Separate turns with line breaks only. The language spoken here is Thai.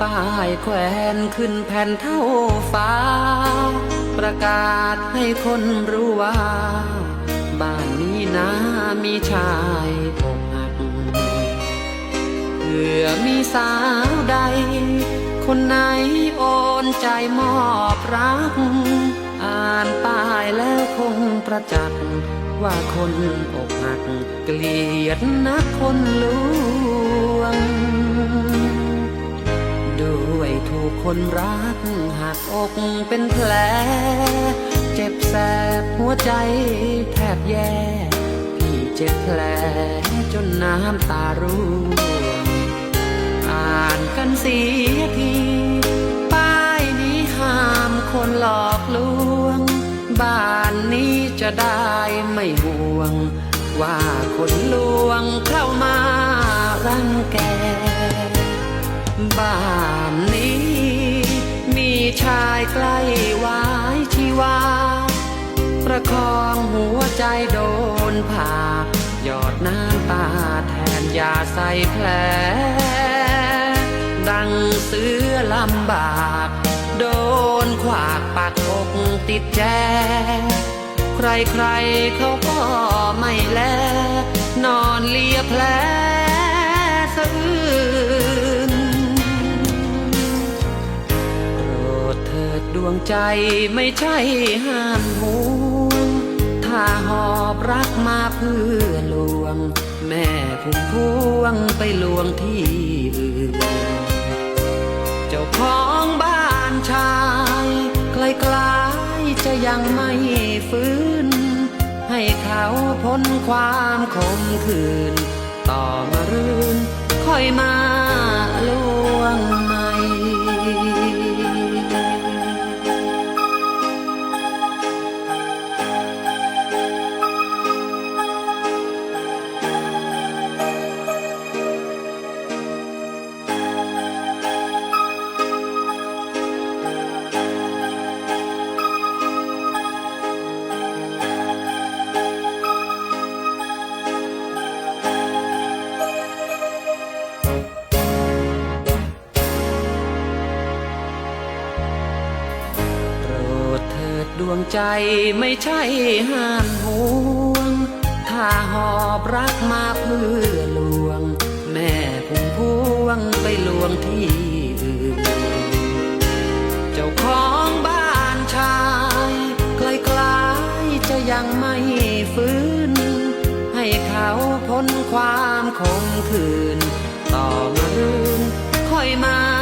ป้ายแขวนขึ้นแผ่นเท่าฟ้า ประกาศให้คนรู้ว่า บ้านนี้นะมีชายอกหักเผื่อมีสาวใด คนไหนโอนใจมอบรัก อ่านป้ายแล้วคงประจักษ์ว่าคนอกหัก เกลียดนักคนล วงด้วยถูกคนรักหักอกเป็นแผล เจ็บแสบหัวใจแทบแย่พี่เจ็บแผลจนน้ำตาร่วงอ่านกันเสียทีป้ายนี้ห้ามคนหลอกลวง บ้านนี้จะได้ไม่ห่วง ว่าคนลวงเข้ามารังแก ใกล้วายชีวา ประคองหัวใจโดนผ่า หยอดน้ำตาแทนยาใส่แผล ดังเสือลำบาก โดนขวากปากอกติดแจ ใครๆเขาก็ไม่แล นอนเลียแผลสะอื้ งใจไม่ใช่ห้ามห่วถ้าหอบรักมาเพื่อลวง แม่พุ่มพวงไปลวงที่อื่น เจ้าของบ้านชายคล้ๆจะยังไม่ฟื้น ให้เขาพ้นความขมขื่นต่อมารื่นค่อยมา วงใจไม่ใช่ห้ามห่วง ถ้าหอบรักมาเพื่อลวง แม่พุ่มพวงไปลวงที่อื่น เจ้าของบ้านชายคล้ๆจะยังไม่ฟื้น ให้เขาพ้นความขมขื่นต่อมารื่นค่อยมา